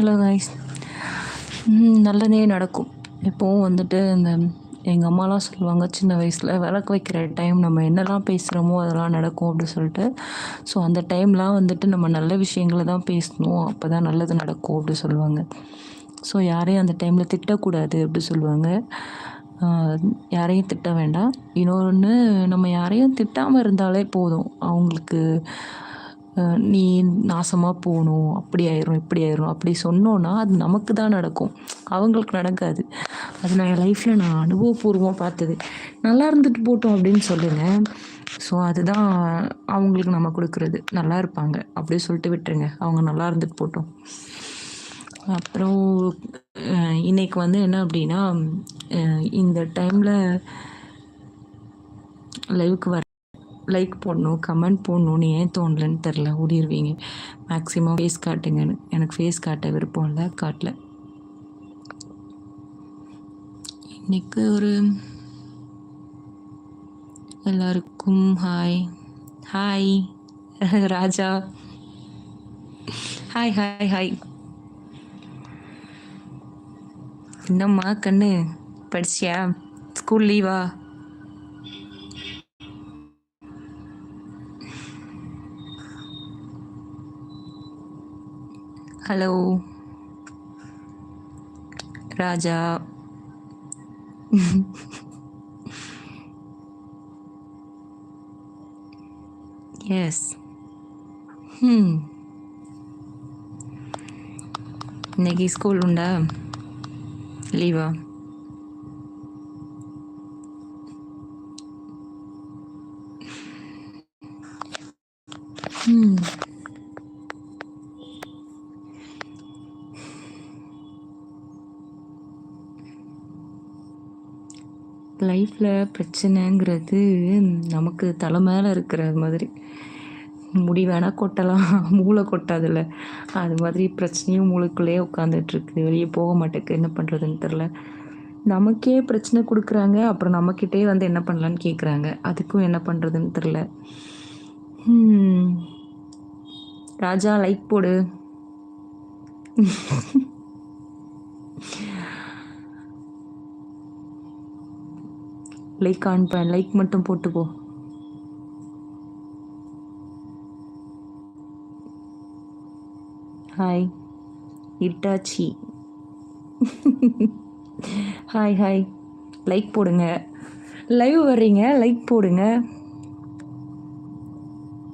Hello guys நல்லதே நடக்கும். இப்போவும் வந்துட்டு இந்த எங்கள் அம்மாலாம் சொல்லுவாங்க சின்ன வயசில் விளக்கு வைக்கிற டைம் நம்ம என்னெல்லாம் பேசுகிறோமோ அதெல்லாம் நடக்கும் அப்படின்னு சொல்லிட்டு. ஸோ அந்த டைம்லாம் வந்துட்டு நம்ம நல்ல விஷயங்களை தான் பேசணும். அப்போ தான் நல்லது நடக்கும் அப்படின்னு சொல்லுவாங்க. ஸோ யாரையும் அந்த டைமில் திட்டக்கூடாது அப்படி சொல்லுவாங்க. யாரையும் திட்ட வேண்டாம். இன்னொன்று நம்ம யாரையும் திட்டாமல் இருந்தாலே போதும். அவங்களுக்கு நீ நாசமாக போகணும் அப்படி ஆயிரும் இப்படி ஆயிரும். அப்படி சொன்னோன்னா அது நமக்கு தான் நடக்கும். அவங்களுக்கு நடக்காது. அது நான் என் லைஃப்பில் நான் அனுபவபூர்வமாக பார்த்தது. நல்லா இருந்துட்டு போட்டோம் அப்படின்னு சொல்லுங்கள் ஸோ அதுதான் அவங்களுக்கு நம்ம கொடுக்குறது. நல்லா இருப்பாங்க. அப்படியே சொல்லிட்டு விட்டுருங்க. அவங்க நல்லா இருந்துட்டு போட்டோம். அப்புறம் இன்னைக்கு வந்து என்ன அப்படின்னா இந்த டைமில் லைவுக்கு வர லைக் போடணும் கமெண்ட் போடணும்னு ஏன் தோணலன்னு தெரில ஓடிடுவீங்க மேக்ஸிமம் ஃபேஸ் காட்டுங்கன்னு எனக்கு ஃபேஸ் காட்ட விருப்பம் இல்லை காட்டல. இன்னைக்கு ஒரு எல்லாருக்கும் hi hi Raja. Hi hi hi என்னம்மா கண்ணு? படிச்சியா? ஸ்கூல் லீவா ஹலோ ராஜா எஸ் ம் இன்னைக்கு ஸ்கூல் உண்டா லீவா ம் லைஃப்பில் பிரச்சனைங்கிறது நமக்கு தலை மேலே இருக்கிற மாதிரி. முடி வேணால் கொட்டலாம் மூளை கொட்டாதில்ல. அது மாதிரி பிரச்சனையும் மூளைக்குள்ளேயே உட்காந்துட்ருக்கு வெளியே போக மாட்டேக்கு. என்ன பண்ணுறதுன்னு தெரில நமக்கே பிரச்சனை கொடுக்குறாங்க. அப்புறம் நம்மக்கிட்டே வந்து என்ன பண்ணலான்னு கேட்குறாங்க அதுக்கும் என்ன பண்ணுறதுன்னு தெரில ராஜா லைக் போடு. லைக் ஆன் லைக் மட்டும் போட்டுக்கோ. Hi Itachi. Hi hi like போடுங்க. லைவ் வர்றீங்க. லைக் போடுங்க.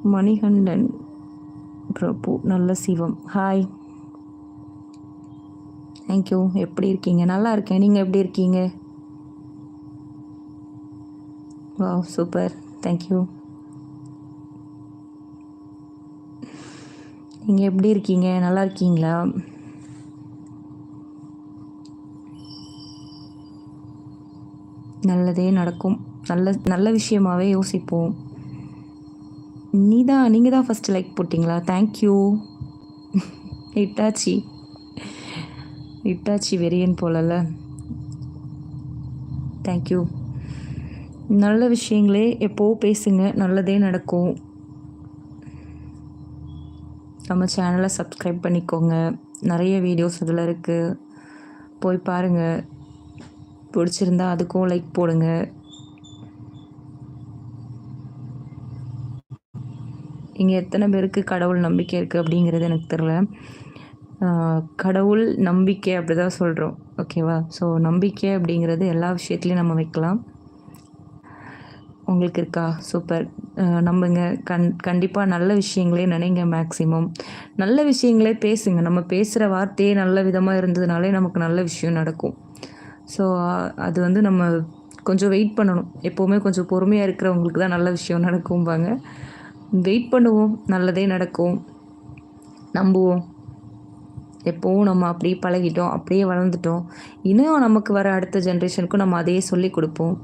மணிகண்டன் பிரபு. நல்ல சிவம். ஹாய் தேங்க்யூ எப்படி இருக்கீங்க? நல்லா இருக்கேன். நீங்கள் எப்படி இருக்கீங்க? வாவ் சூப்பர் தேங்க்யூ நீங்கள் எப்படி இருக்கீங்க? நல்லா இருக்கீங்களா? நல்லதே நடக்கும். நல்ல நல்ல விஷயமாவே யோசிப்போம். நீ தான் நீங்கள் தான் ஃபஸ்ட்டு லைக் போட்டிங்களா தேங்க்யூ இட்டாச்சி இட்டாச்சி வெறியன் போலல தேங்க்யூ நல்ல விஷயங்களே எப்போ பேசுங்க நல்லதே நடக்கும். நம்ம சேனலை சப்ஸ்கிரைப் பண்ணிக்கோங்க. நிறைய வீடியோஸ் அதில் இருக்குது போய் பாருங்கள் பிடிச்சிருந்தா அதுக்கும் லைக் போடுங்க. இங்கே எத்தனை பேருக்கு கடவுள் நம்பிக்கை இருக்குது அப்படிங்கிறது எனக்கு தெரில கடவுள் நம்பிக்கை அப்படி தான் சொல்கிறோம் ஓகேவா ஸோ நம்பிக்கை அப்படிங்கிறது எல்லா விஷயத்துலையும் நம்ம வைக்கலாம். உங்களுக்கு இருக்கா? சூப்பர். நம்புங்க. கண் கண்டிப்பாக நல்ல விஷயங்களே நினைங்க மேக்ஸிமம் நல்ல விஷயங்களே பேசுங்க. நம்ம பேசுகிற வார்த்தையே நல்ல விதமாக இருந்ததுனாலே நமக்கு நல்ல விஷயம் நடக்கும். ஸோ அது வந்து நம்ம கொஞ்சம் வெயிட் பண்ணணும். எப்போவுமே கொஞ்சம் பொறுமையாக இருக்கிறவங்களுக்கு தான் நல்ல விஷயம் நடக்கும்பாங்க. வெயிட் பண்ணுவோம். நல்லதே நடக்கும். நம்புவோம். எப்போவும் நம்ம அப்படியே பழகிட்டோம். அப்படியே வளர்ந்துட்டோம். இன்னும் நமக்கு வர அடுத்த ஜென்ரேஷனுக்கும் நம்ம அதையே சொல்லி கொடுப்போம்.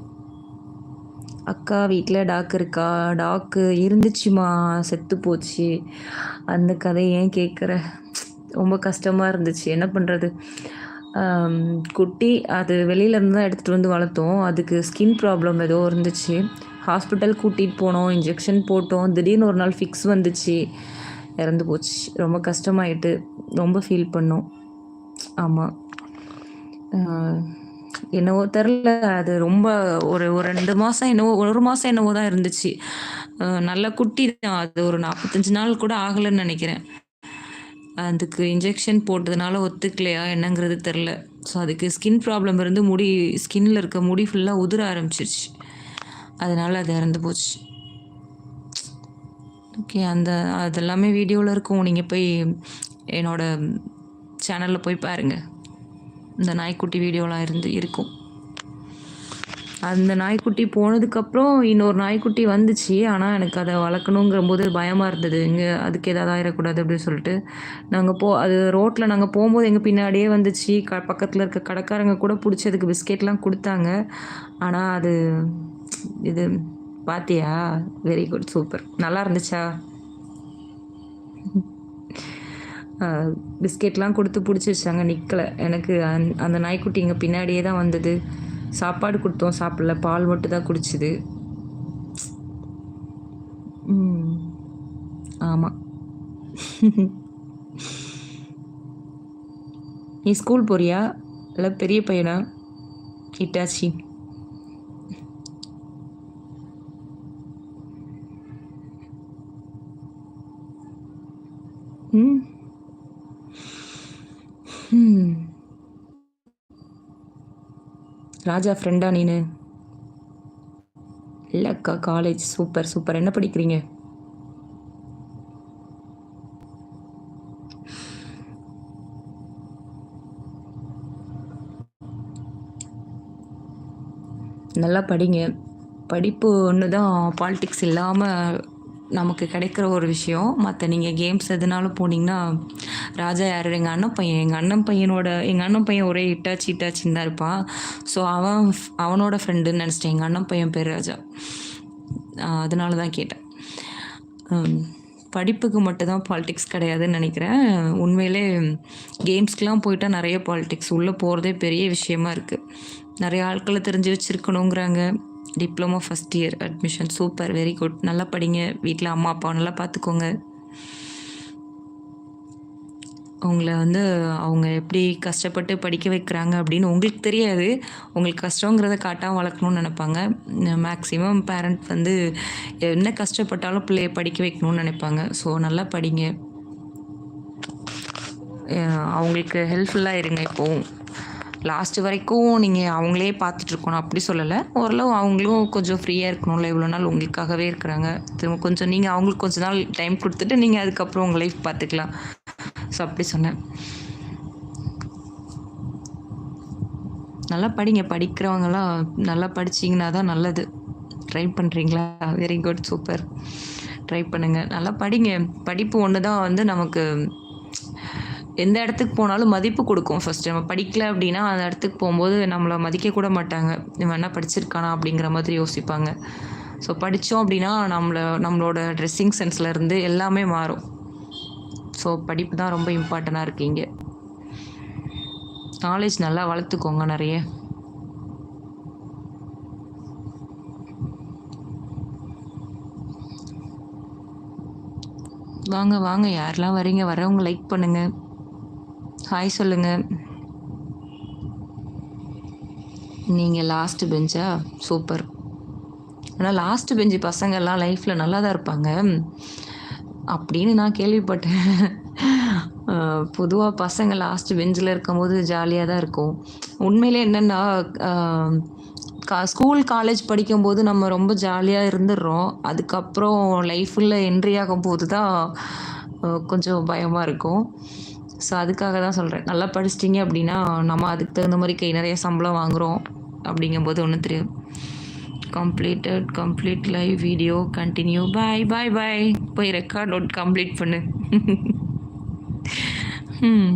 அக்கா வீட்டில் டாக் இருக்கா? டாக்கு இருந்துச்சுமா செத்து போச்சு. அந்த கதை ஏன் கேட்குற ரொம்ப கஷ்டமாக இருந்துச்சு. என்ன பண்ணுறது குட்டி அது வெளியிலேருந்து தான் எடுத்துகிட்டு வந்து வளர்த்தோம். அதுக்கு ஸ்கின் ப்ராப்ளம் ஏதோ இருந்துச்சு. ஹாஸ்பிட்டல் கூட்டிகிட்டு போனோம் இன்ஜெக்ஷன் போட்டோம். திடீர்னு ஒரு நாள் ஃபிக்ஸ் வந்துச்சு. இறந்து போச்சு. ரொம்ப கஷ்டமாயிட்டு ரொம்ப ஃபீல் பண்ணோம். ஆமாம் என்னவோ தெரில அது ரொம்ப ஒரு ஒரு ரெண்டு மாசம் என்னவோ ஒரு மாசம் என்னவோ தான் இருந்துச்சு. நல்ல குட்டி தான். அது ஒரு 45 நாள் கூட ஆகலன்னு நினைக்கிறேன் அதுக்கு இன்ஜெக்ஷன் போட்டதுனால ஒத்துக்கலையா என்னங்கிறது தெரில ஸோ அதுக்கு ஸ்கின் ப்ராப்ளம் இருந்து முடி ஸ்கின்ல இருக்க முடி ஃபுல்லாக உதிர ஆரம்பிச்சிருச்சு அதனால அது இறந்து போச்சு. ஓகே. அந்த அதெல்லாமே வீடியோவில் இருக்கும். நீங்கள் போய் என்னோட சேனலில் போய் பாருங்கள் இந்த நாய்க்குட்டி வீடியோலாம் இருந்து இருக்கும். அந்த நாய்க்குட்டி போனதுக்கப்புறம் இன்னொரு நாய்க்குட்டி வந்துச்சு. ஆனால் எனக்கு அதை வளர்க்கணுங்கிற போது பயமாக இருந்தது. இங்கே அதுக்கு ஏதாவது ஆயிடக்கூடாது அப்படின்னு சொல்லிட்டு. நாங்கள் போ அது ரோட்டில் நாங்கள் போகும்போது எங்கள் பின்னாடியே வந்துச்சு. க பக்கத்தில் இருக்க கடைக்காரங்க கூட பிடிச்சதுக்கு பிஸ்கெட்லாம் கொடுத்தாங்க ஆனால் அது இது பார்த்தியா வெரி குட். சூப்பர். நல்லா இருந்துச்சா? பிஸ்கெட்லாம் கொடுத்து பிடிச்சி வச்சாங்க நிற்கலை எனக்கு அந் அந்த நாய்க்குட்டி இங்கே பின்னாடியே தான் வந்தது. சாப்பாடு கொடுத்தோம் சாப்பிடல. பால் மட்டும் தான் குடிச்சிது ஆமாம் நீ ஸ்கூல் போறியா? இல்லை பெரிய பையனா? ஹிட்டாச்சி. ம். ம். ராஜா ஃப்ரெண்டா நீனு? இல்லக்கா காலேஜ். Super, super. என்ன படிக்கிறீங்க? நல்லா படிங்க. படிப்பு ஒன்று தான் பாலிட்டிக்ஸ் இல்லாமல் நமக்கு கிடைக்கிற ஒரு விஷயம். மற்ற நீங்கள் கேம்ஸ் எதுனாலும் போனீங்கன்னா, ராஜா யார் எங்கள் அண்ணன் பையன். எங்கள் அண்ணன் பையனோட எங்கள் அண்ணன் பையன் ஒரே ஹிட்டாச்சி, இட்டாச்சின்னு தான் இருப்பான். ஸோ அவன் அவனோட ஃப்ரெண்டுன்னு நினச்சிட்டேன் எங்கள் அண்ணன் பையன் பேர் ராஜா. அதனால தான் கேட்டேன். படிப்புக்கு மட்டும் தான் பாலிடிக்ஸ் கிடையாதுன்னு நினைக்கிறேன் உண்மையிலே கேம்ஸ்க்கெலாம் போயிட்டால் நிறைய பாலிடிக்ஸ். உள்ளே போகிறதே பெரிய விஷயமா இருக்குது நிறைய ஆட்களை தெரிஞ்சு வச்சுருக்கணுங்கிறாங்க diploma first year admission. Super. Very good. நல்லா படிங்க. வீட்டில் அம்மா, அப்பா நல்லா பார்த்துக்கோங்க. உங்களை வந்து அவங்க எப்படி கஷ்டப்பட்டு படிக்க வைக்கிறாங்க அப்படின்னு உங்களுக்கு தெரியாது. உங்களுக்கு கஷ்டங்கிறத காட்டாக வளர்க்கணும்னு நினைப்பாங்க மேக்ஸிமம் பேரண்ட் வந்து என்ன கஷ்டப்பட்டாலும் பிள்ளைய படிக்க வைக்கணும்னு நினைப்பாங்க ஸோ நல்லா படிங்க. அவங்களுக்கு ஹெல்ப்ஃபுல்லாக இருங்க இப்போவும். லாஸ்ட் வரைக்கும் நீங்கள் அவங்களே பார்த்துட்டு இருக்கணும் அப்படி சொல்லலை ஓரளவு அவங்களும் கொஞ்சம் ஃப்ரீயாக இருக்கணும்ல. இவ்வளோ நாள் உங்களுக்காகவே இருக்கிறாங்க. திரும்ப கொஞ்சம் நீங்கள் அவங்களுக்கு கொஞ்ச நாள் டைம் கொடுத்துட்டு நீங்கள் அதுக்கப்புறம் உங்கள் லைஃப் பார்த்துக்கலாம். ஸோ அப்படி சொன்னேன். நல்லா படிங்க. படிக்கிறவங்களாம் நல்லா படிச்சிங்கன்னா தான் நல்லது. ட்ரை பண்ணுறீங்களா வெரி குட். சூப்பர். ட்ரை பண்ணுங்கள் நல்லா படிங்க. படிப்பு ஒன்று தான் வந்து நமக்கு எந்த இடத்துக்கு போனாலும் மதிப்பு கொடுக்கும் ஃபர்ஸ்ட். நம்ம படிக்கல அப்படின்னா, அந்த இடத்துக்கு போகும்போது நம்மளை மதிக்க கூட மாட்டாங்க. இவன் என்ன படிச்சிருக்கானா? அப்படிங்கிற மாதிரி யோசிப்பாங்க. ஸோ படித்தோம் அப்படின்னா, நம்மள நம்மளோட ட்ரெஸ்ஸிங் சென்ஸ்லேருந்து எல்லாமே மாறும். ஸோ படிப்பு தான் ரொம்ப இம்பார்ட்டன்ட்டா இருக்கீங்க நாலேஜ் நல்லா வளர்த்துக்கோங்க நிறைய வாங்க, வாங்க. யாரெல்லாம் வரீங்க? வரவங்க லைக் பண்ணுங்கள் ஹாய் சொல்லுங்க. நீங்கள் லாஸ்ட்டு பெஞ்சா? சூப்பர். ஆனால் லாஸ்ட்டு பெஞ்சு பசங்கள்லாம் லைஃப்பில் நல்லா தான் இருப்பாங்க. அப்படின்னு நான் கேள்விப்பட்டேன். பொதுவாக பசங்க லாஸ்ட்டு பெஞ்சில் இருக்கும்போது ஜாலியாக தான் இருக்கும். உண்மையிலே என்னன்னா, கா ஸ்கூல், காலேஜ் படிக்கும்போது நம்ம ரொம்ப ஜாலியாக இருந்துடுறோம் அதுக்கப்புறம் லைஃப்பில் என்ட்ரி ஆகும் போது தான் கொஞ்சம் பயமாக இருக்கும். ஸோ அதுக்காக தான் சொல்கிறேன் நல்லா படிச்சிட்டிங்க அப்படின்னா, நம்ம அதுக்கு தகுந்த மாதிரி கை நிறைய சம்பளம் வாங்குகிறோம் அப்படிங்கும்போது ஒன்று தெரியும் completed complete live video continue bye, bye, bye. போய் ரெக்கார்ட் நோட் கம்ப்ளீட் பண்ணு. ம்.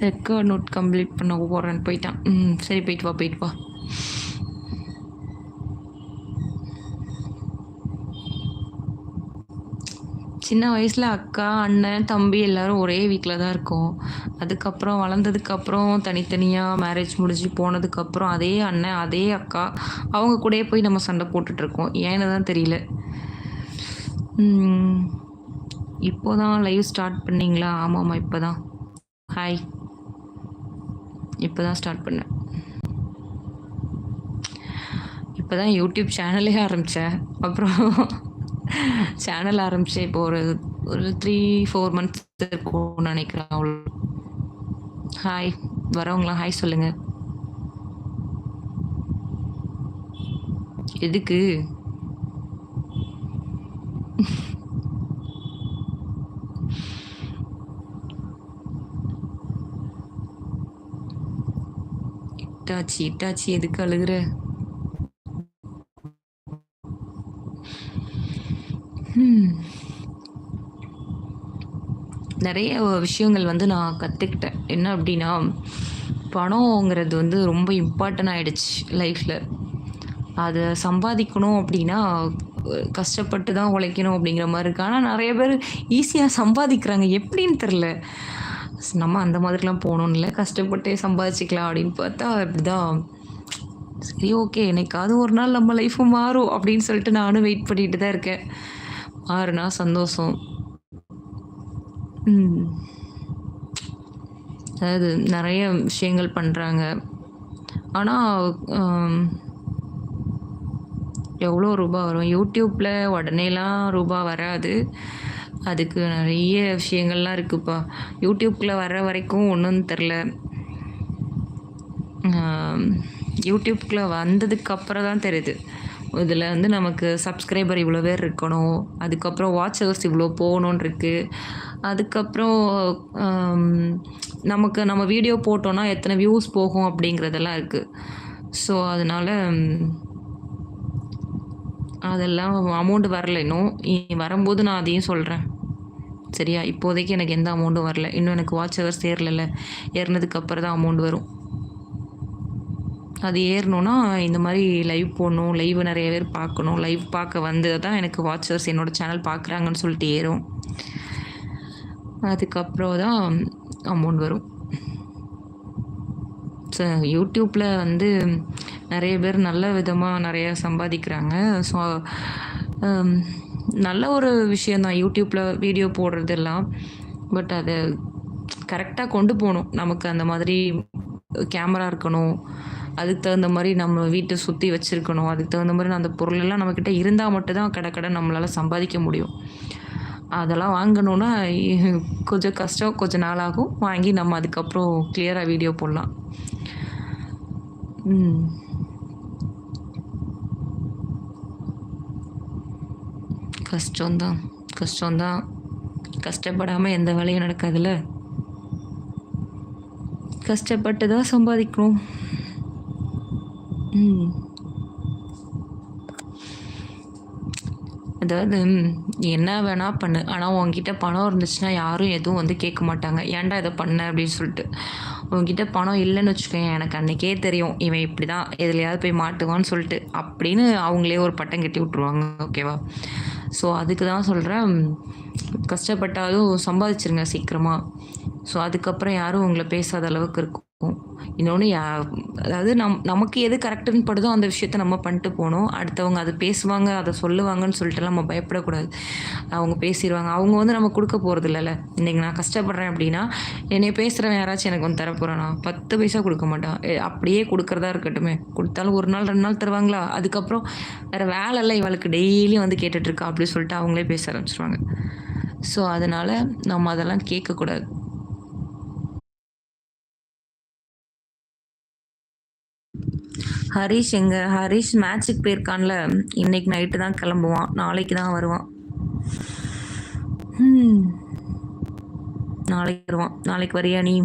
ரெக்கார்ட் நோட் கம்ப்ளீட் பண்ண போகிறேன்னு போயிட்டான். ம். சரி போயிட்டு வா, போயிட்டு வா. சின்ன வயசில் அக்கா, அண்ணன், தம்பி எல்லாரும் ஒரே வீட்டில் தான் இருக்கோம். அதுக்கப்புறம் வளர்ந்ததுக்கப்புறம் தனித்தனியாக மேரேஜ் முடிஞ்சு போனதுக்கப்புறம் அதே அண்ணன், அதே அக்கா அவங்க கூடயே போய் நம்ம சண்டை போட்டுட்ருக்கோம் ஏன்னு தான் தெரியல. இப்போ தான் லைவ் ஸ்டார்ட் பண்ணிங்களா ஆமாம்மா இப்போ தான். ஹாய். இப்போ தான் ஸ்டார்ட் பண்ணேன். இப்போ தான் யூடியூப் சேனலே ஆரம்பித்தேன் அப்புறம் சேனல் ஆரம்பிச்சு இப்போ ஒரு ஒரு 3, 4 மந்த்ஸ் இருக்கும்னு நினைக்கிறேன் அவ்ளோ. ஹாய். வரவங்களாம் ஹாய் சொல்லுங்க. எதுக்கு? இட்டாச்சி, இட்டாச்சி எதுக்கு அழுகுற? ம். நிறைய விஷயங்கள் வந்து நான் கற்றுக்கிட்டேன் என்ன அப்படின்னா பணங்கிறது வந்து ரொம்ப இம்பார்ட்டன்ட் ஆகிடுச்சு லைஃப்பில் அதை சம்பாதிக்கணும் அப்படின்னா கஷ்டப்பட்டு தான் உழைக்கணும் அப்படிங்கிற மாதிரி இருக்குது ஆனால் நிறைய பேர் ஈஸியாக சம்பாதிக்கிறாங்க. எப்படின்னு தெரில நம்ம அந்த மாதிரிலாம் போணும்னு இல்லை கஷ்டப்பட்டே சம்பாதிச்சிக்கலாம் அப்படின்னு பார்த்தா இப்டிதான். சரி ஓகே. என்னைக்காவது ஒரு நாள் நம்ம லைஃப்பு மாறும் அப்படின்னு சொல்லிட்டு நானும் வெயிட் பண்ணிட்டு தான் இருக்கேன். மாறுனா சந்தோஷம். அதாவது நிறைய விஷயங்கள் பண்ணுறாங்க ஆனால் எவ்வளோ ரூபா வரும்? யூடியூப்பில் உடனேலாம் ரூபா வராது. அதுக்கு நிறைய விஷயங்கள்லாம் இருக்குப்பா. யூடியூப்குள்ள வர்ற வரைக்கும் ஒன்றும் தெரில ஆ வந்ததுக்கப்புறம் வந்ததுக்கு அப்புறம் தான் தெரியுது. இதில் வந்து நமக்கு சப்ஸ்கிரைபர் இவ்வளோ பேர் இருக்கணும். அதுக்கப்புறம் வாட்ச் ஹவர்ஸ் இவ்வளோ போகணுன்னு இருக்குது அதுக்கப்புறம் நமக்கு நம்ம வீடியோ போட்டோன்னா எத்தனை வியூஸ் போகும் அப்படிங்கிறதெல்லாம் இருக்குது ஸோ அதனால் அதெல்லாம் அமௌண்ட் வரல இன்னும். இனி வரும்போது நான் அதையும் சொல்கிறேன் சரியா? இப்போதைக்கு எனக்கு எந்த அமௌண்ட்டும் வரல. இன்னும் எனக்கு வாட்ச் ஹவர்ஸ் சேரல ஏறுனதுக்கு அப்புறம் தான் அமௌண்ட் வரும். அது ஏறணும்னா இந்த மாதிரி லைவ் போடணும். லைவ் நிறைய பேர் பார்க்கணும். லைவ் பார்க்க வந்தது தான் எனக்கு வாட்சர்ஸ் என்னோடய சேனல் பார்க்குறாங்கன்னு சொல்லிட்டு ஏறும். அதுக்கப்புறம் தான் அமௌண்ட் வரும். ஸோ யூடியூப்பில் வந்து நிறைய பேர் நல்ல விதமாக நிறைய சம்பாதிக்கிறாங்க. ஸோ um, நல்ல ஒரு விஷயம் தான் வீடியோ போடுறதெல்லாம். பட் அதை கரெக்டாக கொண்டு போகணும் நமக்கு அந்த மாதிரி கேமரா இருக்கணும். அதுக்கு தகுந்த மாதிரி நம்ம வீட்டை சுற்றி வச்சுருக்கணும் அதுக்கு தகுந்த மாதிரி அந்த பொருளெல்லாம் நம்மக்கிட்ட இருந்தால் மட்டும்தான் கட கடன்னு நம்மளால் சம்பாதிக்க முடியும். அதெல்லாம் வாங்கணுன்னா கொஞ்சம் கஷ்டம். கொஞ்சம் நாள் ஆகும். வாங்கி நம்ம அதுக்கப்புறம் கிளியராக வீடியோ போடலாம். கஷ்டம்தான் கஷ்டம் தான். கஷ்டம் தான். எந்த வேலையும் நடக்காதுல்ல. கஷ்டப்பட்டு தான் சம்பாதிக்கணும். அதாவது என்ன வேணா பண்ணு. ஆனால் உங்ககிட்ட பணம் இருந்துச்சுன்னா யாரும் எதுவும் வந்து கேட்க மாட்டாங்க. ஏன்டா இதை பண்ண அப்படின்னு சொல்லிட்டு. உங்ககிட்ட பணம் இல்லைன்னு வச்சுக்கோயேன், எனக்கு அன்றைக்கே தெரியும். இவன் இப்படி தான் எதுலையாவது போய் மாட்டுவான்னு சொல்லிட்டு. அப்படின்னு அவங்களே ஒரு பட்டம் கட்டி விட்ருவாங்க ஓகேவா? ஸோ அதுக்கு தான் சொல்கிறேன் கஷ்டப்பட்டாலும் சம்பாதிச்சிருங்க சீக்கிரமாக ஸோ அதுக்கப்புறம் யாரும் உங்களை பேசாத அளவுக்கு இருக்கும். இன்னொன்று யா அதாவது நம் நமக்கு எது கரெக்டுன்னு படுதோ அந்த விஷயத்த நம்ம பண்ணிட்டு போகணும் அடுத்தவங்க அதை பேசுவாங்க, அதை சொல்லுவாங்கன்னு சொல்லிட்டுலாம் நம்ம பயப்படக்கூடாது. அவங்க பேசிடுவாங்க அவங்க வந்து நம்ம கொடுக்க போகிறது இல்லைல்ல இன்னைக்கு நான் கஷ்டப்படுறேன் அப்படின்னா என்னைய பேசுகிறவன் யாராச்சும் எனக்கு வந்து தரப்போறானா? 10 பைசா கொடுக்க மாட்டான். அப்படியே கொடுக்குறதா இருக்கட்டும் இருக்கட்டுமே. குடுத்தாலும் 1 நாள், ரெண்டு நாள் தருவாங்களா? அதுக்கப்புறம் வேற வேலை இல்லை இவளுக்கு டெய்லியும் வந்து கேட்டுட்ருக்கா இருக்கா சொல்லிட்டு அவங்களே பேச ஆரம்பிச்சிருவாங்க ஸோ அதனால் நம்ம அதெல்லாம் கேட்கக்கூடாது. ஹரிஷ் எங்க? ஹரிஷ் மேட்ச்சுக்கு போயிருக்கான்ல. இன்னைக்கு நைட்டு தான் கிளம்புவான். நாளைக்கு தான் வருவான். நாளைக்கு வருவான். நாளைக்கு வரியா நீ?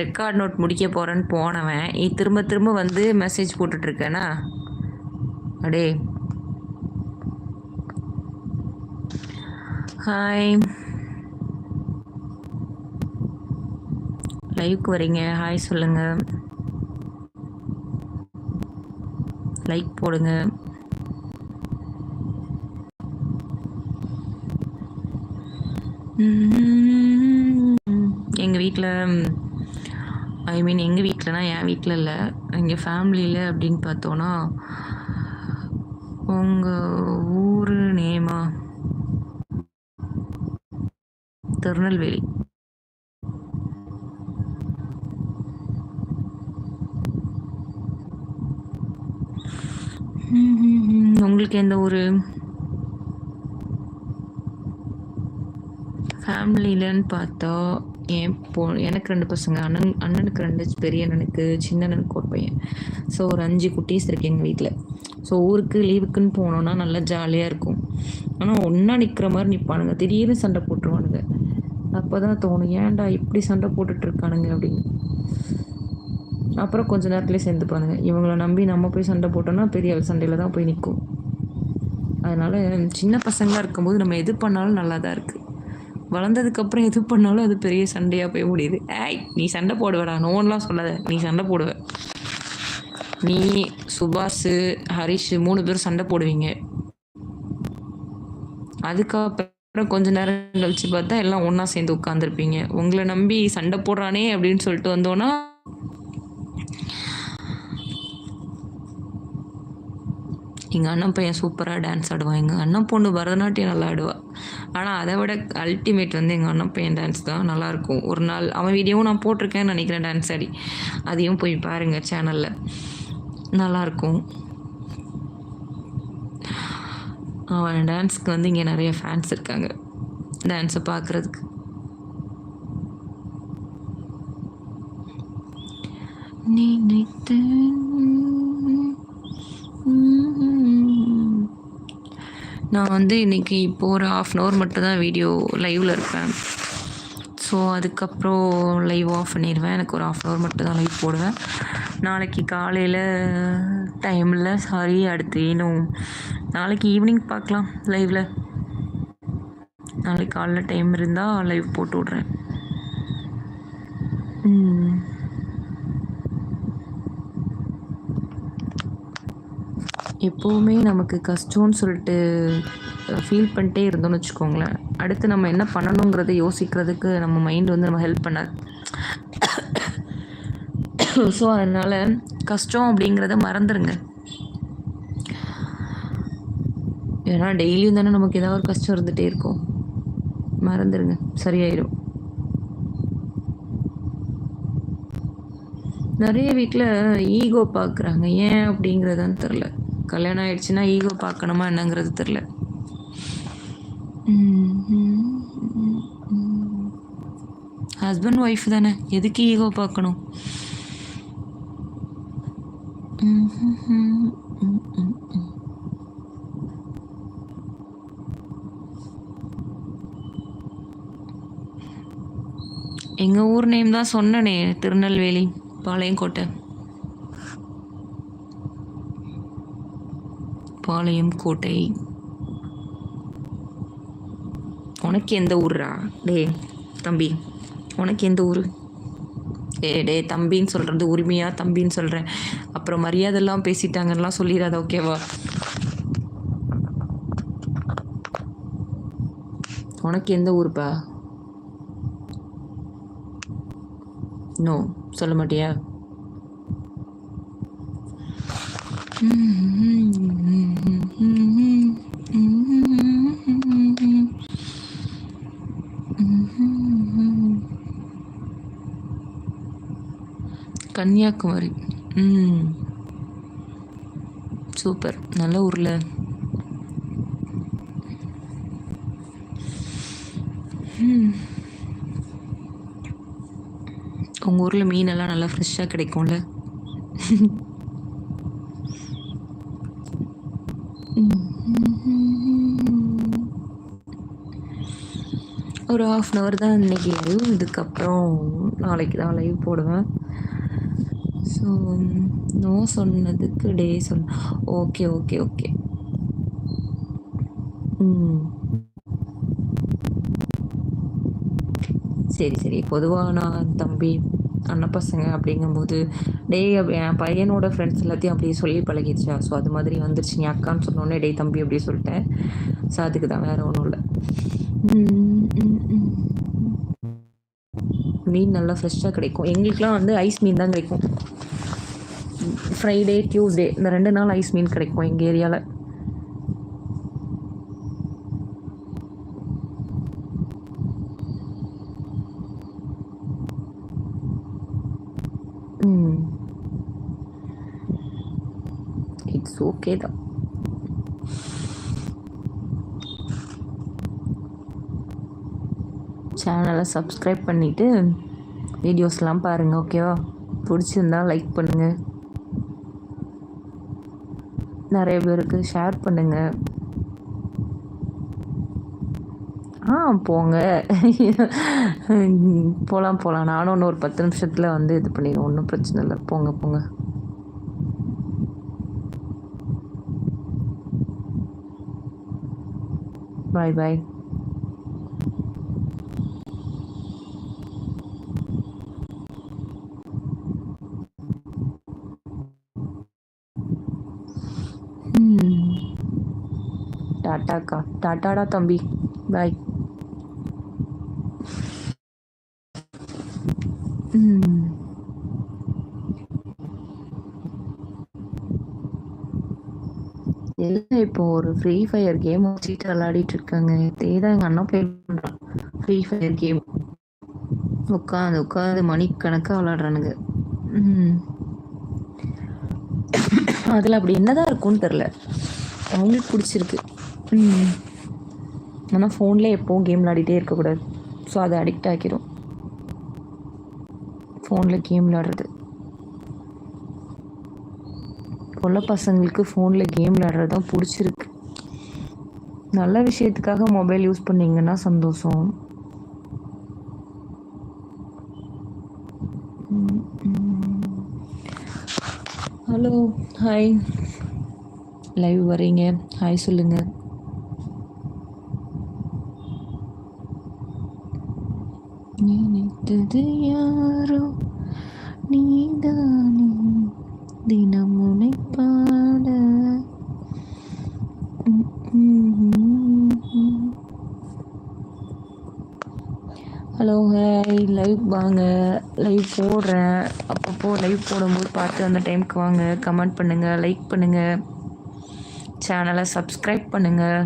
ரெக்கார்ட் நோட் முடிக்க போறேன்னு போனவன், நீ திரும்ப திரும்ப வந்து மெசேஜ் போட்டுட்டு இருக்கேனா? அடேய்! ஹாய். லைவ்க்கு வரீங்க. ஹாய் சொல்லுங்க. லைக் போடுங்க. எங்கள் வீட்டில் ஐ மீன் எங்க வீட்டிலனா என் வீட்டில் இல்லை எங்கள் ஃபேமிலியில் அப்படின்னு பார்த்தோன்னா உங்க ஊர் நேமா? திருநெல்வேலி. உங்களுக்கு எந்த ஒரு ஃபேமிலியிலன்னு பார்த்தா, என் பொ எனக்கு ரெண்டு பசங்க. அண்ணன் அண்ணனுக்கு ரெண்டு பெரிய அண்ணனுக்கு, சின்ன அண்ணனுக்கு ஒரு பையன். ஸோ ஒரு அஞ்சு குட்டீஸ் இருக்கு எங்கள் வீட்டில் ஸோ ஊருக்கு லீவுக்குன்னு போனோன்னா நல்லா ஜாலியாக இருக்கும். ஆனால் ஒன்றா நிற்கிற மாதிரி நிற்பானுங்க திடீர்னு சண்டை போட்டுருவானுங்க. அப்போ தான் தோணும், ஏன்டா இப்படி சண்டை போட்டுட்டு இருக்கானுங்க அப்படின்னு. அப்புறம் கொஞ்ச நேரத்துலேயே சேர்ந்துப்பானுங்க. இவங்களை நம்பி நம்ம போய் சண்டை போட்டோம்னா, பெரிய சண்டையில் தான் போய் நிற்கும் அதனால சின்ன பசங்களாக இருக்கும்போது நம்ம எது பண்ணாலும் நல்லா தான் இருக்குது வளர்ந்ததுக்கப்புறம் எது பண்ணாலும் அது பெரிய சண்டையாக போய் முடியுது. "ஏய்! நீ சண்டை போடுவடா! நோன்லாம் சொல்லாத. நீ சண்டை போடுவ." நீ, சுபாஷு, ஹரிஷ் மூணு பேரும் சண்டை போடுவீங்க. அதுக்கப்புறம் கொஞ்ச நேரம் கழிச்சு பார்த்தா, எல்லாம் ஒன்றா சேர்ந்து உட்காந்துருப்பீங்க. உங்களை நம்பி சண்டை போடுறானே அப்படின்னு சொல்லிட்டு வந்தோன்னா எங்கள் அண்ணன் பையன் சூப்பராக டான்ஸ் ஆடுவான். எங்கள் அண்ணன் பொண்ணு பரதநாட்டியம் நல்லா ஆடுவாள் ஆனால் அதை விட அல்டிமேட் வந்து எங்கள் அண்ணன் பையன் டான்ஸ் தான் நல்லாயிருக்கும். ஒரு நாள் அவன் வீடியோவும் நான் போட்டிருக்கேன்னு நினைக்கிறேன் டான்ஸ் ஆடி. அதையும் போய் பாருங்கள் சேனலில் நல்லாயிருக்கும். அவன் டான்ஸ்க்கு வந்து இங்கே நிறைய ஃபேன்ஸ் இருக்காங்க. டான்ஸை பார்க்குறதுக்கு. நினைத்தேன் நான் வந்து இன்றைக்கி இப்போ ஒரு 1/2 அன் ஹவர் மட்டும் தான் வீடியோ லைவில் இருப்பேன். ஸோ அதுக்கப்புறம் லைவ் ஆஃப் பண்ணிடுவேன் எனக்கு ஒரு 1/2 அன் ஹவர் மட்டும் தான் லைவ் போடுவேன். நாளைக்கு காலையில் டைமில் சாரி. அடுத்து இன்னும் நாளைக்கு ஈவினிங் பார்க்கலாம் லைவில் நாளைக்கு காலைல டைம் இருந்தால் லைவ் போட்டு விட்றேன் ம். எப்போவுமே நமக்கு கஷ்டம்னு சொல்லிட்டு ஃபீல் பண்ணிட்டே இருந்தோம்னு வச்சுக்கோங்களேன், அடுத்து நம்ம என்ன பண்ணணுங்கிறத யோசிக்கிறதுக்கு நம்ம மைண்ட் வந்து நம்ம ஹெல்ப் பண்ணாது. ஸோ அதனால் கஷ்டம் அப்படிங்கிறத மறந்துடுங்க ஏன்னா டெய்லியும் தானே நமக்கு ஏதாவது ஒரு கஷ்டம் இருந்துகிட்டே இருக்கும். மறந்துடுங்க சரியாயிடும் நிறைய வீட்டில் ஈகோ பார்க்குறாங்க. ஏன் அப்படிங்கிறதான்னு தெரில கல்யாணம் ஆயிடுச்சுன்னா ஈகோ பார்க்கணுமா என்னங்கிறது தெரில ஹஸ்பண்ட், ஒய்ஃப் தானே. எதுக்கு ஈகோ பார்க்கணும்? எங்கள் ஊர் நேம் தான் சொன்னனே திருநெல்வேலி, பாளையங்கோட்டை. பாளையம் கோட்டை. உனக்கு எந்த ஊர்ரா? டே தம்பி. உனக்கு எந்த ஊர் ஏ டே தம்பின்னு சொல்கிறது உரிமையாக தம்பின்னு சொல்கிறேன் அப்புறம் மரியாதைலாம் பேசிட்டாங்கலாம் சொல்லிடாத ஓகேவா? உனக்கு எந்த ஊருப்பா? நோ. சொல்ல மாட்டியா? கன்னியாகுமரி. ம். சூப்பர். நல்ல ஊரில் உங்கள் ஊரில் மீனெல்லாம் நல்லா ஃப்ரெஷ்ஷாக கிடைக்கும்ல? ஒரு 1/2 அன் ஹவர் தான் இன்னைக்கு லைவ். இதுக்கப்புறம் நாளைக்கு தான் லைவ் போடுவேன். ஸோ நோ சொன்னதுக்கு டே சொல் ஓகே, ஓகே, ஓகே. ம். சரி, சரி. பொதுவாக நான் தம்பி, அண்ணன் பசங்க அப்படிங்கும்போது, டேய் என் பையனோட ஃப்ரெண்ட்ஸ் எல்லாத்தையும் அப்படியே சொல்லி பழகிடுச்சா, ஸோ அது மாதிரி வந்துருச்சு. நீ அக்கான்னு சொன்னோன்னே டேய் தம்பி அப்படி சொல்லிட்டேன். ஸோ அதுக்கு தான் வேறு ஒன்றும் இல்லை மீன் நல்லா ஃப்ரெஷ்ஷாக கிடைக்கும். எங்களுக்குலாம் வந்து ஐஸ் மீன் தான் கிடைக்கும். ஃப்ரைடே டியூஸ்டே இந்த ரெண்டு நாள் ஐஸ் மீன் கிடைக்கும் எங்கள் ஏரியாவில் இட்ஸ் ஓகே தான். சேனலை சப்ஸ்கிரைப் பண்ணிவிட்டு வீடியோஸ்லாம் பாருங்கள் ஓகேவா பிடிச்சிருந்தா லைக் பண்ணுங்கள் நிறைய பேருக்கு ஷேர் பண்ணுங்கள் ஆ போங்க. போகலாம் போகலாம் நானும் ஒன்று ஒரு பத்து நிமிஷத்தில் வந்து இது பண்ணிடுவோம் ஒன்றும் பிரச்சனை இல்லை. போங்க போங்க. பாய் பாய் டாட்டாடா தம்பி. பாய் எல்லாம் இப்போ ஒரு ஃப்ரீ ஃபயர் கேம் வச்சுட்டு விளையாடிட்டு இருக்காங்க? இதே தான் எங்கள் அண்ணா ப்ளே பண்ணுறான் ஃப்ரீ ஃபயர் கேம் உட்காந்து உட்காந்து மணிக்கணக்காக விளாடுறானுங்க ம். அதில் அப்படி என்னதான் இருக்கும்னு தெரில அவங்களுக்கு பிடிச்சிருக்கு. ம். ஆனால் ஃபோனில் எப்போவும் கேம் விளாடிட்டே இருக்கக்கூடாது. ஸோ அதை அடிக்ட் ஆக்கிடும் ஃபோனில் கேம் விளாடுறது உள்ள பசங்களுக்கு ஃபோனில் கேம் விளாடுறது தான் பிடிச்சிருக்கு. நல்ல விஷயத்துக்காக மொபைல் யூஸ் பண்ணிங்கன்னா சந்தோஷம். ஹலோ ஹாய் லைவ் வரீங்க. ஹாய் சொல்லுங்கள் நினைத்தது யாரோ நீதானே தினம் உனை பாட ஹலோ ஹாய் லைவ் வாங்க லைவ் போடுறேன். அப்பப்போ லைவ் போடும்போது பார்த்து அந்த டைமுக்கு வாங்க. கமெண்ட் பண்ணுங்கள் லைக் பண்ணுங்கள் சேனலை சப்ஸ்கிரைப் பண்ணுங்கள்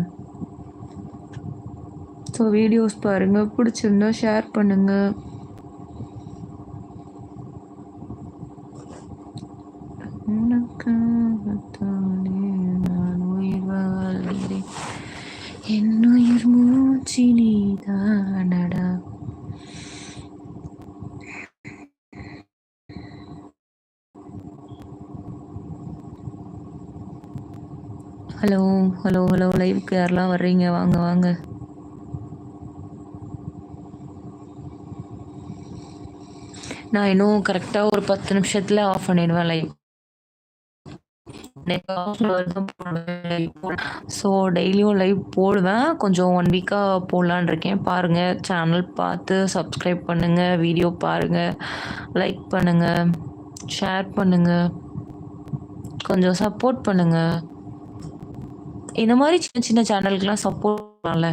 ஸோ வீடியோஸ் பாருங்கள் பிடிச்சிருந்தா ஷேர் பண்ணுங்கள் ஹலோ ஹலோ லைவுக்கு யாரெல்லாம் வர்றீங்க. வாங்க வாங்க. நான் இன்னும் கரெக்டாக ஒரு பத்து நிமிஷத்தில் ஆஃப் பண்ணிடுவேன் லைவ் ஸோ டெய்லியும் லைவ் போடுவேன். கொஞ்சம் ஒன் வீக்காக போடலான் இருக்கேன். பாருங்கள் சேனல் பார்த்து சப்ஸ்கிரைப் பண்ணுங்கள் வீடியோ பாருங்கள் லைக் பண்ணுங்கள் ஷேர் பண்ணுங்கள் கொஞ்சம் சப்போர்ட் பண்ணுங்கள் இந்த மாதிரி சின்ன சின்ன சேனலுக்குலாம் சப்போர்ட் பண்ணலாம்ல?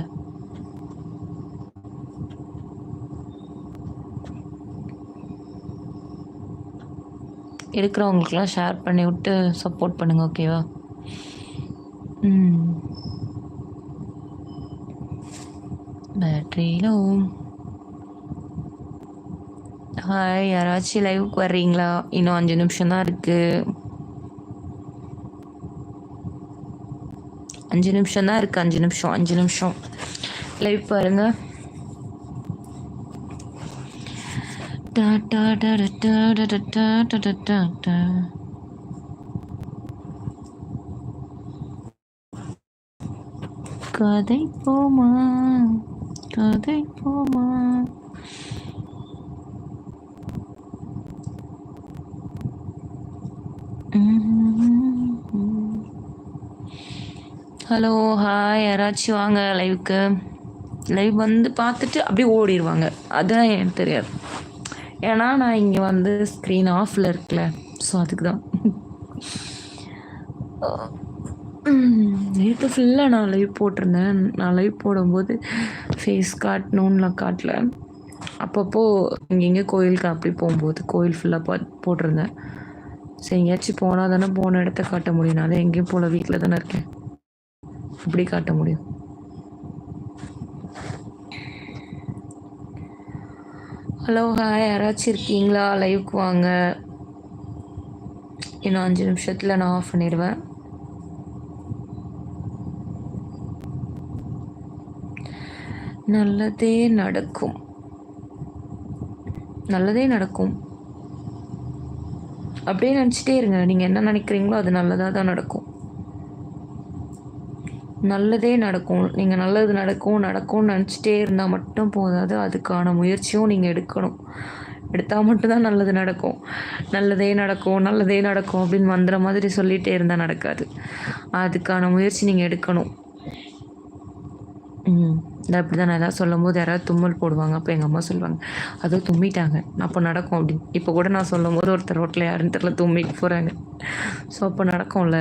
இருக்கிறவங்களுக்குலாம் ஷேர் பண்ணி விட்டு சப்போர்ட் பண்ணுங்க ஓகேவா ம். ஹாய் யாராச்சும் லைவுக்கு வர்றீங்களா? இன்னும் அஞ்சு நிமிஷம் தான் இருக்குது அஞ்சு நிமிஷம் தான் இருக்குது அஞ்சு நிமிஷம் அஞ்சு நிமிஷம் லைவ் பாருங்கள் கதை போமா கதை போமா ஹலோ ஹாய் யாராச்சும் வாங்க லைவுக்கு லைவ் வந்து பார்த்துட்டு அப்படியே ஓடிடுவாங்க அதுதான் எனக்கு தெரியாது. ஏன்னா நான் இங்கே வந்து ஸ்க்ரீன் ஆஃபில் இருக்கல. ஸோ அதுக்கு தான் நேற்று ஃபுல்லாக நான் லைவ் போட்டிருந்தேன். நான் லைவ் போடும்போது ஃபேஸ் காட்டணுன்லாம் காட்டல. அப்பப்போ இங்கெங்கே கோயிலுக்கு அப்படி போகும்போது கோயில் ஃபுல்லாக பா போட்டிருந்தேன். சரி எங்கேயாச்சும் போனால் தானே போன இடத்த காட்ட முடியும். நான் எங்கேயும் போல வீட்டில் தானே இருக்கேன். எப்படி காட்ட முடியும். ஹலோ ஹாய் யாராச்சும் இருக்கீங்களா? லைவுக்கு வாங்க. இன்னும் அஞ்சு நிமிஷத்தில் நான் ஆஃப் பண்ணிடுவேன். நல்லதே நடக்கும். நல்லதே நடக்கும். அப்படியே நினச்சிட்டே இருங்க. நீங்கள் என்ன நினைக்கிறீங்களோ அது நல்லதாக தான் நடக்கும். நல்லதே நடக்கும். நீங்கள் நல்லது நடக்கும் நடக்கும்னு நினச்சிட்டே இருந்தால் மட்டும் போதாது. அதுக்கான முயற்சியும் நீங்கள் எடுக்கணும். எடுத்தால் மட்டும்தான் நல்லது நடக்கும். நல்லதே நடக்கும் நல்லதே நடக்கும் அப்படின்னு வந்துற மாதிரி சொல்லிகிட்டே இருந்தால் நடக்காது. அதுக்கான முயற்சி நீங்கள் எடுக்கணும். ம். அப்படி தான் நான் எதாவது சொல்லும் போது யாராவது தும்மல் போடுவாங்க. அப்போ எங்கள் அம்மா சொல்லுவாங்க அதோ தும்மிட்டாங்க. அப்போ நடக்கும் அப்படின்னு. இப்போ கூட நான் சொல்லும் போது ஒருத்தர் ரோட்டில் யாருன்னு தெரில தும்மிட்டு போகிறாங்க ஸோ அப்போ நடக்கும்ல.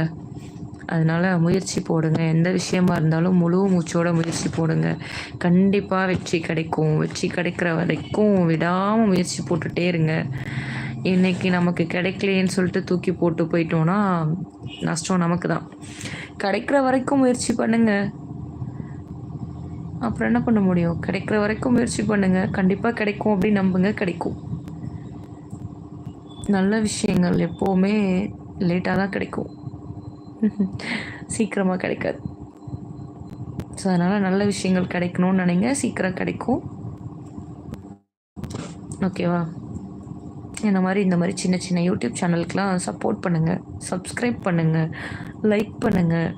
அதனால் முயற்சி போடுங்க. எந்த விஷயமா இருந்தாலும் முழு மூச்சோட முயற்சி போடுங்க. கண்டிப்பாக வெற்றி கிடைக்கும். வெற்றி கிடைக்கிற வரைக்கும் விடாமல் முயற்சி போட்டுகிட்டே இருங்க. இன்றைக்கி நமக்கு கிடைக்கலேன்னு சொல்லிட்டு தூக்கி போட்டு போயிட்டோன்னா நஷ்டம் நமக்கு தான். கிடைக்கிற வரைக்கும் முயற்சி பண்ணுங்கள் அப்புறம் என்ன பண்ண முடியும்? கிடைக்கிற வரைக்கும் முயற்சி பண்ணுங்க. கண்டிப்பாக கிடைக்கும் அப்படின்னு நம்புங்க. கிடைக்கும். நல்ல விஷயங்கள் எப்போவுமே லேட்டாக தான் கிடைக்கும். சீக்கிரமாக கிடைக்காது. ஸோ அதனால் நல்ல விஷயங்கள் கிடைக்கணும்னு நினைங்க. சீக்கிரம் கிடைக்கும். ஓகேவா இந்த மாதிரி இந்த மாதிரி சின்ன சின்ன யூடியூப் சேனலுக்கெலாம் சப்போர்ட் பண்ணுங்கள் சப்ஸ்கிரைப் பண்ணுங்கள் லைக் பண்ணுங்கள்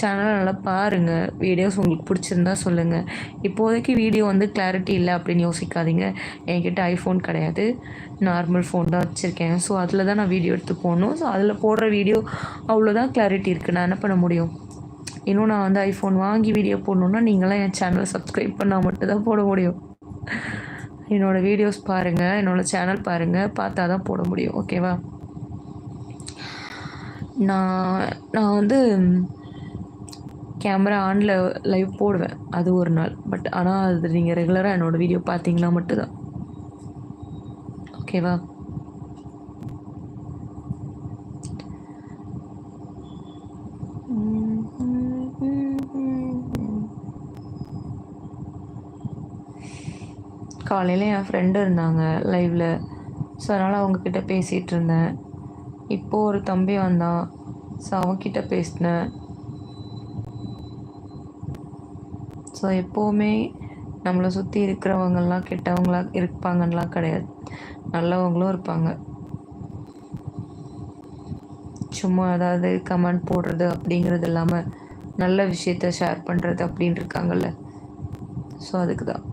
சேனலை நல்லா பாருங்கள் வீடியோஸ் உங்களுக்கு பிடிச்சிருந்தா சொல்லுங்கள் இப்போதைக்கு வீடியோ வந்து கிளாரிட்டி இல்லை அப்படின்னு யோசிக்காதீங்க. என்கிட்ட ஐஃபோன் கிடையாது. நார்மல் ஃபோன் தான் வச்சுருக்கேன். ஸோ அதில் தான் நான் வீடியோ எடுத்து போடணும். ஸோ அதில் போடுற வீடியோ அவ்வளோதான் கிளாரிட்டி இருக்குது நான் என்ன பண்ண முடியும்? இன்னும் நான் வந்து ஐஃபோன் வாங்கி வீடியோ போடணுன்னா நீங்களாம் என் சேனலை சப்ஸ்கிரைப் பண்ணால் மட்டும்தான் போட முடியும். என்னோடய வீடியோஸ் பாருங்கள் என்னோடய சேனல் பாருங்கள் பார்த்தா தான் போட முடியும். ஓகேவா நான் நான் வந்து கேமரா ஆனில் லைவ் போடுவேன். அது ஒரு நாள். பட் ஆனால் அது நீங்கள் ரெகுலராக என்னோடய வீடியோ பார்த்தீங்கன்னா மட்டும்தான். ஓகேவா காலையில் என் ஃப்ரெண்டு இருந்தாங்க லைவில் ஸோ அதனால் அவங்கக்கிட்ட பேசிகிட்டு இருந்தேன். இப்போது ஒரு தம்பி வந்தான். ஸோ அவன்கிட்ட பேசினேன். ஸோ எப்போவுமே நம்மளை சுற்றி இருக்கிறவங்கெல்லாம் கெட்டவங்களா இருப்பாங்கலாம் கிடையாது. நல்லவங்களும் இருப்பாங்க. சும்மா அதாவது கமெண்ட் போடுறது அப்படிங்கிறது இல்லாமல் நல்ல விஷயத்த ஷேர் பண்ணுறது அப்படின்னு இருக்காங்கல்ல. ஸோ அதுக்கு தான்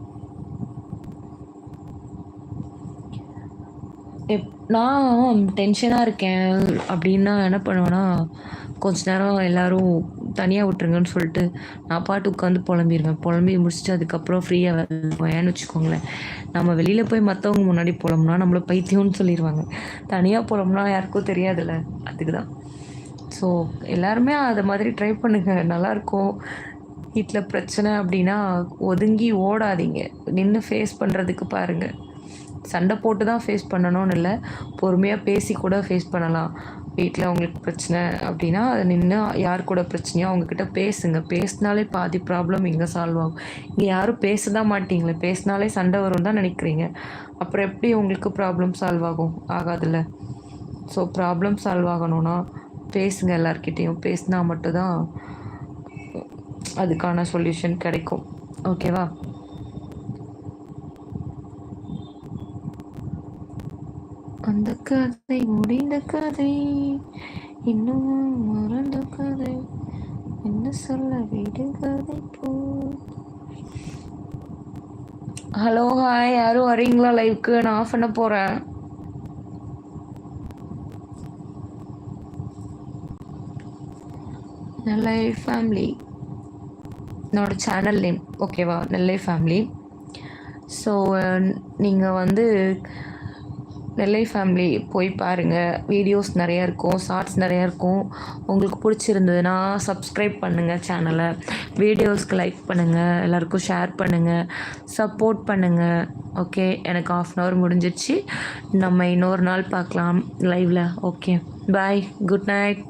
எப் நான் டென்ஷனாக இருக்கேன் அப்படின்னா என்ன பண்ணுவேன்னா கொஞ்ச நேரம் எல்லோரும் தனியாக விட்டுருங்கன்னு சொல்லிட்டு நான் பாட்டு உட்காந்து புலம்பிடுவேன் புலம்பி முடிச்சுட்டு அதுக்கப்புறம் ஃப்ரீயாக ஏன்னு வச்சுக்கோங்களேன். நம்ம வெளியில் போய் மற்றவங்க முன்னாடி போலோம்னா நம்மளை பைத்தியம்னு சொல்லிடுவாங்க தனியாக போலோம்னா யாருக்கும் தெரியாதுல்ல. அதுக்கு தான் ஸோ எல்லாருமே அதை மாதிரி ட்ரை பண்ணுங்கள் நல்லாயிருக்கும் வீட்டில் பிரச்சனை அப்படின்னா ஒதுங்கி ஓடாதீங்க. நின்று ஃபேஸ் பண்ணுறதுக்கு பாருங்கள் சண்டை போட்டு தான் ஃபேஸ் பண்ணணும்னு இல்லை. பொறுமையாக பேசி கூட ஃபேஸ் பண்ணலாம். வீட்டில் அவங்களுக்கு பிரச்சனை அப்படின்னா அதை நின்று யார் கூட பிரச்சனையோ அவங்கக்கிட்ட பேசுங்க. பேசினாலே பாதி ப்ராப்ளம் இங்கே சால்வ் ஆகும். இங்கே யாரும் பேச தான் மாட்டிங்களே. பேசினாலே சண்டை வரும் தான் நினைக்கிறீங்க. அப்புறம் எப்படி உங்களுக்கு ப்ராப்ளம் சால்வ் ஆகும்? ஆகாதுல்ல. ஸோ ப்ராப்ளம் சால்வ் ஆகணும்னா பேசுங்க எல்லாருக்கிட்டேயும் பேசினா மட்டும்தான் அதுக்கான சொல்யூஷன் கிடைக்கும். ஓகேவா அந்த கதை முடிந்த கதை இன்னும் மறந்த கதை. என்ன சொல்ல வீடு கதை போ. ஹலோ ஹாய் யாரும் வரீங்களா லைவ்க்கு நான் ஆஃப் பண்ண போறேன். நெல்லை ஃபேமிலி என்னோட சேனல் நேம் ஓகேவா நெல்லை ஃபேமிலி ஸோ நீங்கள் வந்து நெல்லை ஃபேமிலி போய் பாருங்கள் வீடியோஸ் நிறையா இருக்கும் ஷார்ட்ஸ் நிறையா இருக்கும். உங்களுக்கு பிடிச்சிருந்ததுன்னா சப்ஸ்கிரைப் பண்ணுங்கள் சேனலை வீடியோஸ்க்கு லைக் பண்ணுங்கள் எல்லாருக்கும் ஷேர் பண்ணுங்கள் சப்போர்ட் பண்ணுங்கள் ஓகே எனக்கு ஆஃப் அன் ஹவர் முடிஞ்சிடுச்சு நம்ம இன்னொரு நாள் பார்க்கலாம் லைவில் ஓகே பாய் குட் நைட்